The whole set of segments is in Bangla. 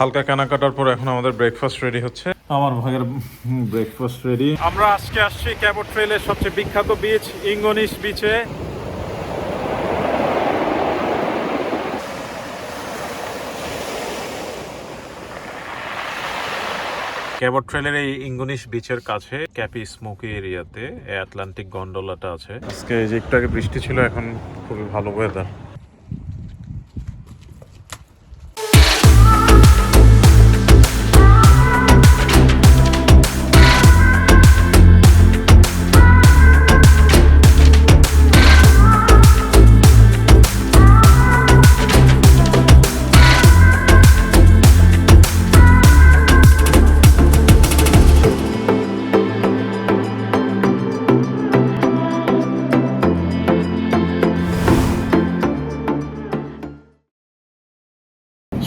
হালকা কেনাকাটার পর এখন আমাদের ব্রেকফাস্ট রেডি হচ্ছে। আমার ভাগের ব্রেকফাস্ট রেডি আমরা আজকে আসছি ক্যাবট ট্রেলের সবচেয়ে বিখ্যাত বিচ ইঙ্গনিশ বিচে ক্যাবট ট্রেলের এই ইঙ্গনিশ বিচের কাছে ক্যাপি স্মোকি এরিয়াতে অ্যাটলান্টিক গন্ডোলাটা আছে। আজকে যে একটু আগে বৃষ্টি ছিল এখন খুবই ভালো ওয়েদার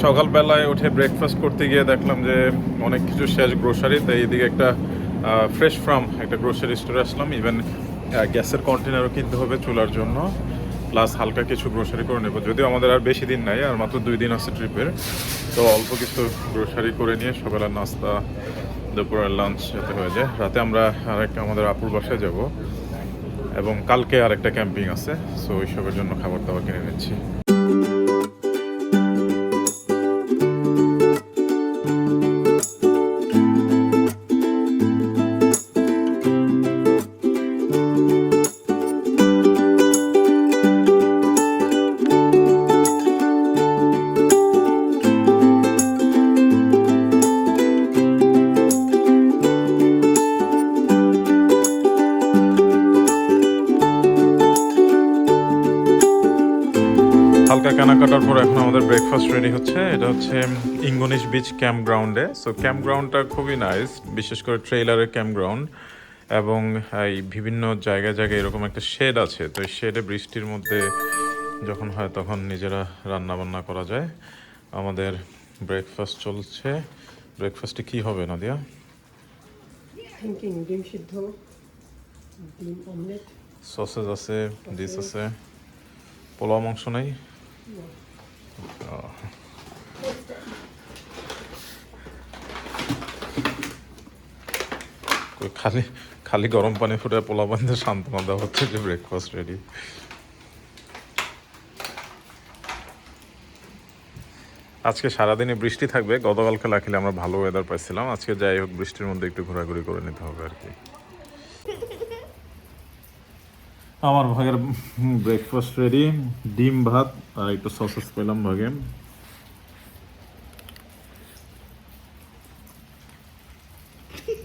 সকালবেলায় উঠে ব্রেকফাস্ট করতে গিয়ে দেখলাম যে অনেক কিছু শেষ গ্রোসারি তাই এদিকে একটা ফ্রেশ ফ্রাম একটা গ্রোসারি স্টোরে আসলাম। ইভেন গ্যাসের কন্টেনারও কিনতে হবে চুলার জন্য প্লাস হালকা কিছু গ্রোসারি করে নেব। যদিও আমাদের আর বেশি দিন নাই, আর মাত্র দুই দিন আছে ট্রিপের তো অল্প কিছু গ্রোসারি করে নিয়ে সকালের নাস্তা দুপুরের লাঞ্চ যেতে হয়ে যায়। রাতে আমরা আরেক আমাদের আপুর বাসায় যাব। এবং কালকে আরেকটা ক্যাম্পিং আছে সো ওইসবের জন্য খাবার দাবার কিনে নিচ্ছি। হালকা কেনাকাটার পর এখন আমাদের ব্রেকফাস্ট রেডি হচ্ছে। এটা হচ্ছে ইঙ্গনিশ বিচ ক্যাম্প গ্রাউন্ডে সো ক্যাম্প গ্রাউন্ডটা খুবই নাইস বিশেষ করে ট্রেইলারের ক্যাম্প গ্রাউন্ড এবং এই বিভিন্ন জায়গায় জায়গায় এরকম একটা শেড আছে। তো এই শেডে বৃষ্টির মধ্যে যখন হয় তখন নিজেরা রান্না বান্না করা যায়। আমাদের ব্রেকফাস্ট চলছে। ব্রেকফাস্টে কি হবে নাদিয়া? থিঙ্কিং ডিম সিদ্ধ ডিম অমলেট সসেজ আছে ডিস আছে। পোলাও মাংস নেই। খালি খালি গরম পানি ফুটে পোলাও পানিতে সান্ত্বনা দেওয়া হচ্ছে যে ব্রেকফাস্ট রেডি আজকে সারাদিনে বৃষ্টি থাকবে, গতকালকে লাখিলে আমরা ভালো ওয়েদার পাইছিলাম, আজকে যাই হোক বৃষ্টির মধ্যে একটু ঘোরাঘুরি করে নিতে হবে আর কি। আমার ভাগের ব্রেকফাস্ট রেডি ডিম ভাত আর একটু সসেস পেলাম ভাগে।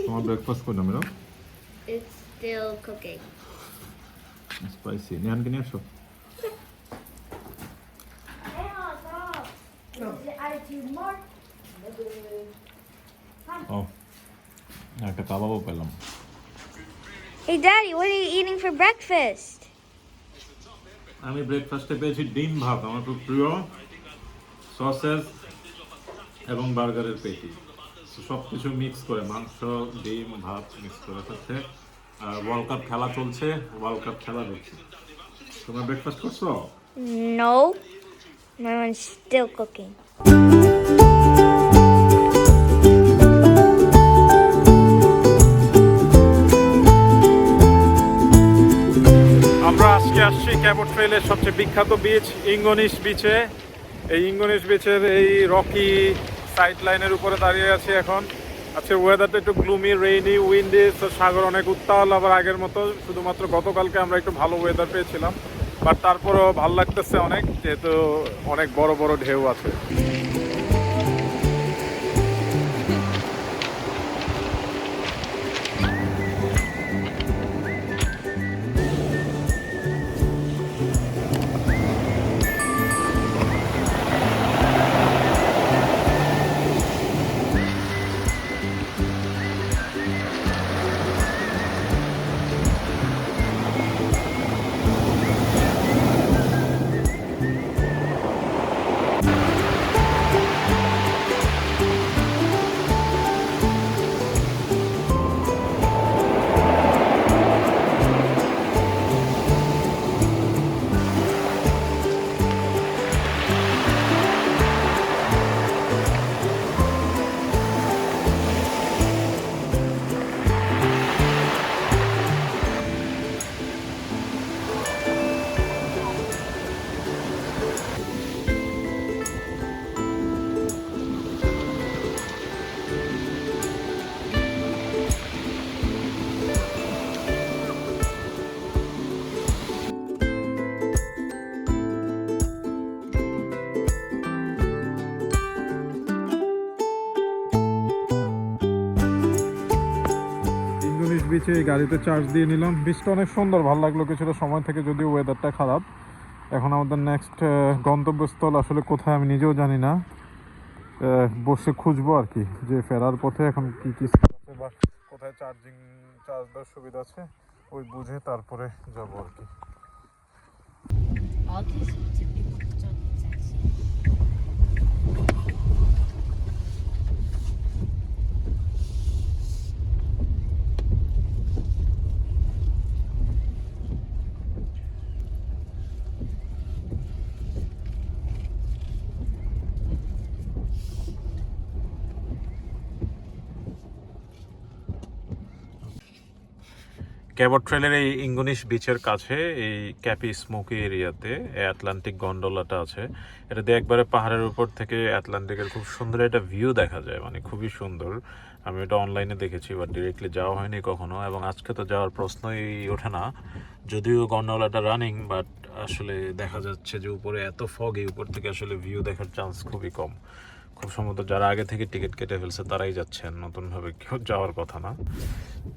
তোমার ব্রেকফাস্ট করলাম এরকম It's still cooking. স্পাইসি নিহানকে নিয়ে আসো? একটা কাবাবও পেলাম। Hey, Daddy, what are you eating for breakfast? আমি ব্রেকফাস্টে পেয়েছি ডিম ভাত আমার খুব প্রিয় সসেস এবং বার্গারের পেটি সব কিছু মিক্স করে মাংস ডিম ভাত মিক্স করে থাকছে আর ওয়ার্ল্ড কাপ খেলা চলছে ওয়ার্ল্ড কাপ খেলা দেখছি তোমরা ব্রেকফাস্ট করছ No. My one's still cooking. আসছি ক্যাবট ট্রেলের সবচেয়ে বিখ্যাত বিচ ইঙ্গনিশ বিচে এই ইঙ্গনিশ বিচের এই রকি সাইড লাইনের উপরে দাঁড়িয়ে আছি এখন। আজকে ওয়েদারটা একটু গ্লুমি রেইনি উইন্ডি সাগর অনেক উত্তাল, আবার আগের মতো শুধুমাত্র গতকালকে আমরা একটু ভালো ওয়েদার পেয়েছিলাম। বাট তারপরেও ভালো লাগতেছে অনেক, যেহেতু অনেক বড় বড় ঢেউ আছে। বিচে এই গাড়িতে চার্জ দিয়ে নিলাম। বিচটা অনেক সুন্দর, ভালো লাগল কিছুটা সময় থেকে, যদিও ওয়েদারটা খারাপ। এখন আমাদের নেক্সট গন্তব্যস্থল, আসলে কোথায় আমি নিজেও জানি না। বসে খুঁজবো আর কি, যে ফেরার পথে এখন কি কি আছে বা কোথায় চার্জিং চার্জ দেওয়ার সুবিধা আছে, ওই বুঝে তারপরে যাব আর কি। ক্যাবট ট্রেলের এই ইঙ্গুনিশ বিচের কাছে, এই ক্যাপি স্মোকি এরিয়াতে অ্যাটলান্টিক গন্ডোলাটা আছে, এটা দিয়ে একবারে পাহাড়ের উপর থেকে অ্যাটলান্টিকের খুব সুন্দর একটা ভিউ দেখা যায় মানে খুবই সুন্দর। আমি এটা অনলাইনে দেখেছি বাট ডিরেক্টলি যাওয়া হয়নি কখনো, এবং আজকে তো যাওয়ার প্রশ্নই ওঠে না। যদিও গন্ডোলাটা রানিং বাট আসলে দেখা যাচ্ছে যে উপরে এত ফগ ফগি উপর থেকে আসলে ভিউ দেখার চান্স খুবই কম। খুব সম্ভবত যারা আগে থেকে টিকিট কেটে ফেলছে, তারাই যাচ্ছেন। নতুনভাবে কেউ যাওয়ার কথা না।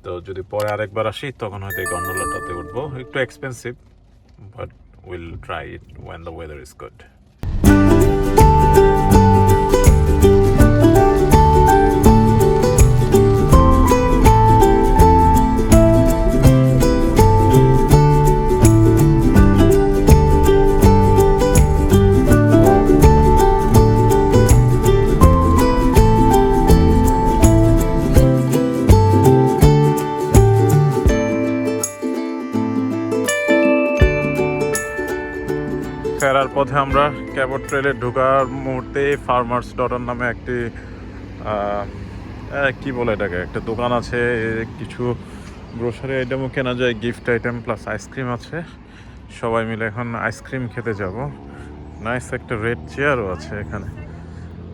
তো যদি পরে আরেকবার আসি, তখন হয়তো এই গন্ডোলাটাতে উঠবো। একটু expensive but will try it when the weather is good পথে আমরা ক্যাবট ট্রেলে ঢোকার মুহূর্তে ফার্মার্স ডটার নামে একটি কি বলে এটাকে? একটা দোকান আছে কিছু গ্রোসারি আইটেমও কেনা যায় গিফট আইটেম প্লাস আইসক্রিম আছে। সবাই মিলে এখন আইসক্রিম খেতে যাব। নাইস একটা রেড চেয়ারও আছে এখানে।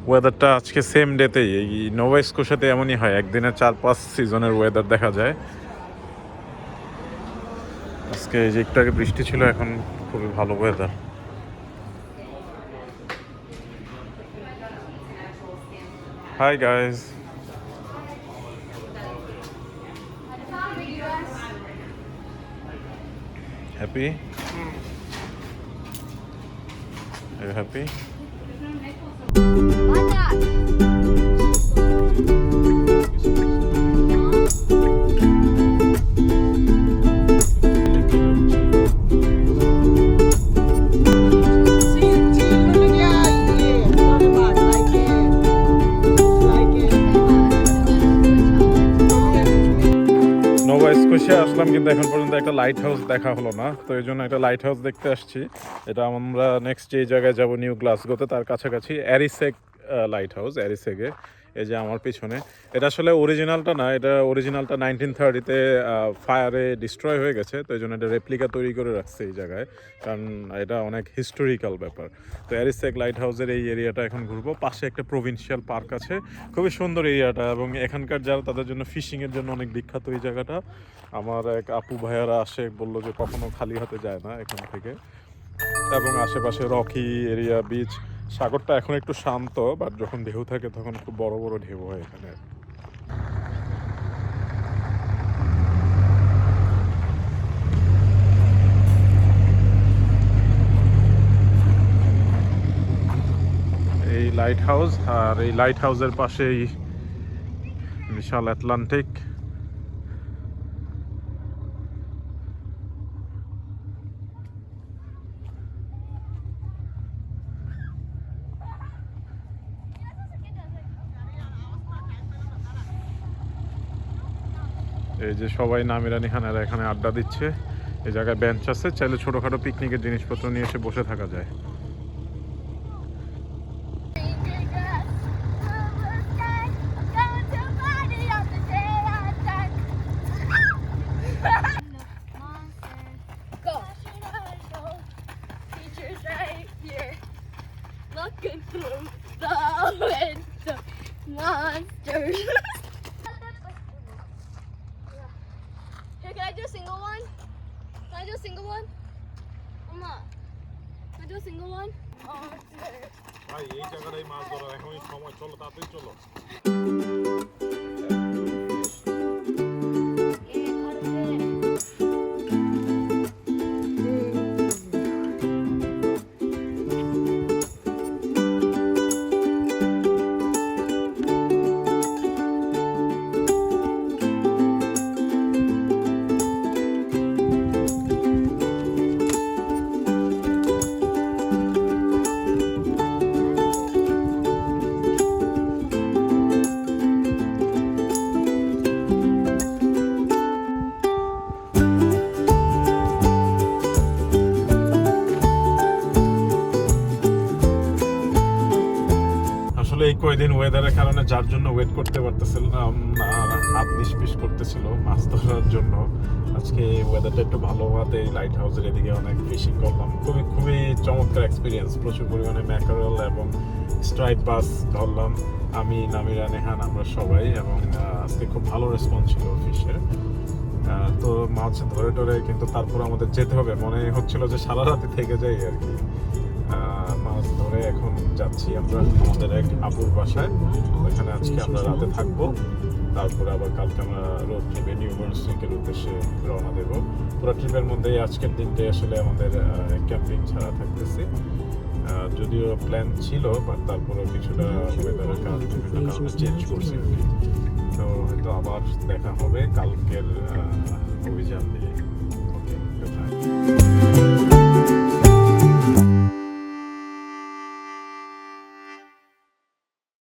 ওয়েদারটা আজকে সেম ডেতেই এই নোভা স্কোশাতে এমনই হয় একদিনে চার পাঁচ সিজনের ওয়েদার দেখা যায়। আজকে যে একটু আগে বৃষ্টি ছিল, এখন খুবই ভালো weather Hi guys. Happy? Hmm. Are you happy? কিন্তু এখন পর্যন্ত একটা লাইট হাউস দেখা হলো না, তো এই জন্য একটা লাইট হাউস দেখতে আসছি। এটা আমরা নেক্সট যে জায়গায় যাব, নিউ গ্লাসগোতে, তার কাছাকাছি অ্যারিসেক লাইট হাউস অ্যারিসেকে এই যে আমার পিছনে, এটা আসলে অরিজিনালটা না, এটা অরিজিনালটা নাইনটিন থার্টিতে ফায়ারে ডিস্ট্রয় হয়ে গেছে, তো এই জন্য এটা রেপ্লিকা তৈরি করে রাখছে এই জায়গায়, কারণ এটা অনেক হিস্টোরিক্যাল ব্যাপার। তো অ্যারিসেক লাইট হাউসের এই এরিয়াটা এখন ঘুরবো, পাশে একটা প্রভিন্সিয়াল পার্ক আছে, খুবই সুন্দর এরিয়াটা এবং এখানকার যারা তাদের জন্য ফিশিংয়ের জন্য অনেক বিখ্যাত এই জায়গাটা, আমার এক আপু ভাইয়ারা আসে, বলল যে কখনো খালি হাতে যায় না এখান থেকে, এবং আশেপাশে রকি এরিয়া বিচ সাগরটা এখন একটু শান্ত বাট যখন ঢেউ থাকে তখন খুব বড় বড় ঢেউ হয় এখানে। এই লাইট হাউস আর এই লাইট হাউসের পাশেই বিশাল অ্যাটলান্টিক এই যে সবাই নামিরা নিহানেরা এখানে আড্ডা দিচ্ছে। এই জায়গায় বেঞ্চ আছে, চাইলে ছোটোখাটো পিকনিকের জিনিসপত্র নিয়ে এসে বসে থাকা যায়। do a single one? Can I do a single one? Mama, can I do a single one? Monsters. ভাই এই জায়গাটাই মাছ ধরা এখনই সময় চলো তাড়াতাড়ি চলো কয়দিন ওয়েদারের কারণে যার জন্য ওয়েট করতে আর হাত নিষ্পিস করতেছিল মাছ ধরার জন্য। আজকে ওয়েদারটা একটু ভালো হওয়াতে লাইট হাউসের এদিকে অনেক ফিশিং করলাম। খুবই খুবই চমৎকার এক্সপিরিয়েন্স প্রচুর পরিমাণে ম্যাকারেল এবং স্ট্রাইপ বাস ধরলাম। আমি, নামিরা নেহান, আমরা সবাই, এবং আজকে খুব ভালো রেসপন্স ছিল ফিশের তো মাছ ধরে টরে কিন্তু তারপর আমাদের যেতে হবে। মনে হচ্ছিল যে সারা রাতে থেকে যাই আর কি। ধরে এখন যাচ্ছি আমরা আমাদের এক আপুর বাসায়। ওইখানে আজকে আমরা রাতে থাকব। তারপরে আবার কালকে আমরা রোড ট্রিপে নিউ বর্নসুইকের উদ্দেশ্যে রওনা দেব। পুরো ট্রিপের মধ্যে আজকের দিনটা আসলে আমাদের ক্যাম্পিং ছাড়া থাকতেছি। যদিও প্ল্যান ছিল বাট তারপরে কিছুটা ওয়েদারের কারণে বিভিন্ন কারণে চেঞ্জ করছি তো হয়তো আবার দেখা হবে কালকের অভিযান নিয়ে।